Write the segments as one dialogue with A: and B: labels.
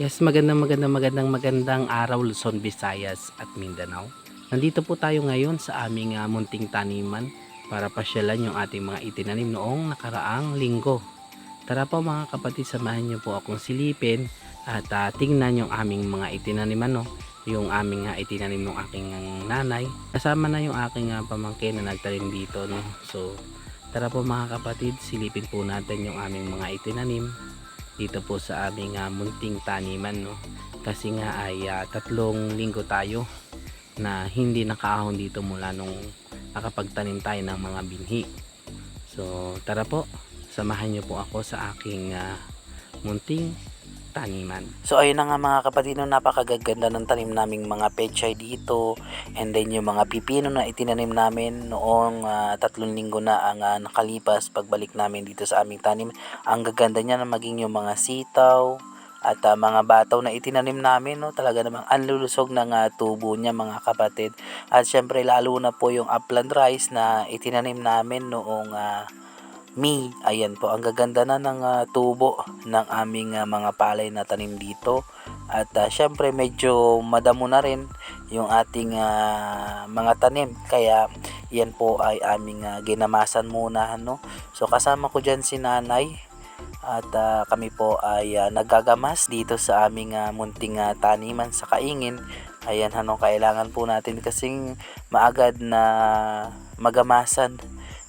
A: Yes, magandang magandang magandang magandang araw Luzon, Visayas at Mindanao. Nandito po tayo ngayon sa aming ah, munting taniman para pasyalan yung ating mga itinanim noong nakaraang linggo. Tara po mga kapatid, samahan niyo po akong silipin at ah, tingnan yung aming mga itinaniman no, yung aming ah, itinanim ng aking nanay. Kasama na yung aking ah, pamangkin na nagtanim dito no. So, tara po mga kapatid, silipin po natin yung aming mga itinanim dito po sa aming ah, munting taniman no? Kasi nga ay ah, tatlong linggo tayo na hindi nakaahon dito mula nung nakapagtanim tayo ng mga binhi. So tara po. Samahan niyo po ako sa aking ah, munting taniman. So ayun na nga mga kapatid no, napakagaganda ng tanim naming mga pechay dito. And then yung mga pipino na itinanim namin noong ah, tatlong linggo na ang ah, nakalipas pagbalik namin dito sa aming tanim. Ang gaganda niya na maging yung mga sitaw at ah, mga bataw na itinanim namin no talaga namang anlulusog ng ah, tubo niya mga kapatid. At syempre lalo na po yung upland rice na itinanim namin noong ah, May ayan po ang gaganda na ng ah, tubo ng aming ah, mga palay na tanim dito. At ah, syempre medyo madamo na rin yung ating ah, mga tanim. Kaya yan po ay aming ah, ginamasan muna no so kasama ko dyan si nanay. At ah, kami po ay ah, naggagamas dito sa aming ah, munting ah, taniman sa kaingin. Ayan ano kailangan po natin kasing maagad na magamasan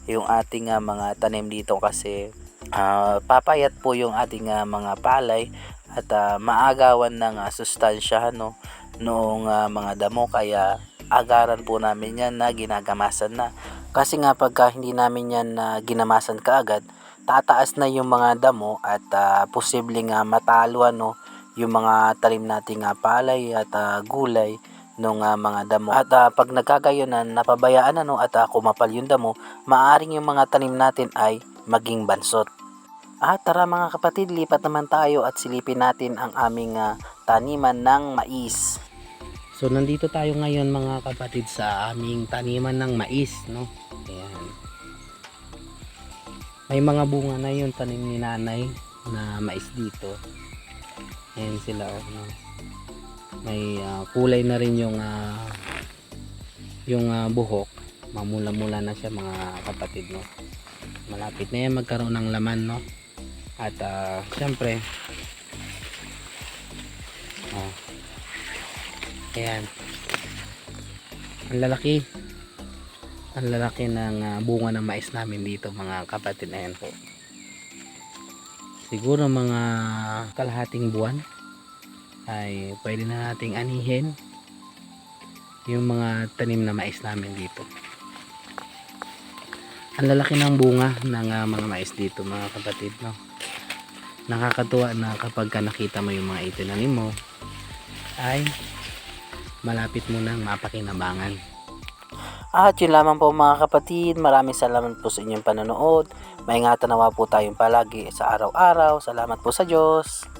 A: yung ating ah, mga tanim dito kasi ah, papayat po yung ating ah, mga palay at ah, maagawan ng ah, sustansya no noong ah, mga damo. Kaya agaran po namin yan na ginagamasan na. Kasi nga pagka hindi namin yan na ginamasan kaagad tataas na yung mga damo at ah, posibleng nga matalo ano yung mga talim nating ah, palay at ah, gulay nung ah, mga damo. At ah, pag nagkagayonan, napabayaan ano at ah, kumapal yung damo, maaring yung mga tanim natin ay maging bansot. At tara mga kapatid, lipat naman tayo at silipin natin ang aming ah, taniman ng mais. So nandito tayo ngayon mga kapatid sa aming taniman ng mais, no? Ayan. May mga bunga na yung tanim ni nanay na mais dito. Ayan sila oh, no? May ah, kulay na rin yung ah, yung ah, buhok. Mamula-mula na siya mga kapatid, no? Malapit na yan magkaroon ng laman, no? At ah, syempre oh, Ayan. Ang lalaki. Ang lalaki ng ah, bunga ng mais namin dito mga kapatid. Ayan po. Siguro mga kalahating buwan ay pwede na nating anihin yung mga tanim na mais namin dito. Ang lalaki ng bunga ng ah, mga mais dito mga kapatid. No? Nakakatuwa na kapag ka nakita mo yung mga itinanim mo ay malapit mo nang mapakinabangan. At yun lamang po mga kapatid, maraming salamat po sa inyong panonood. Maingatan nawa po tayong palagi sa araw-araw. Salamat po sa Diyos.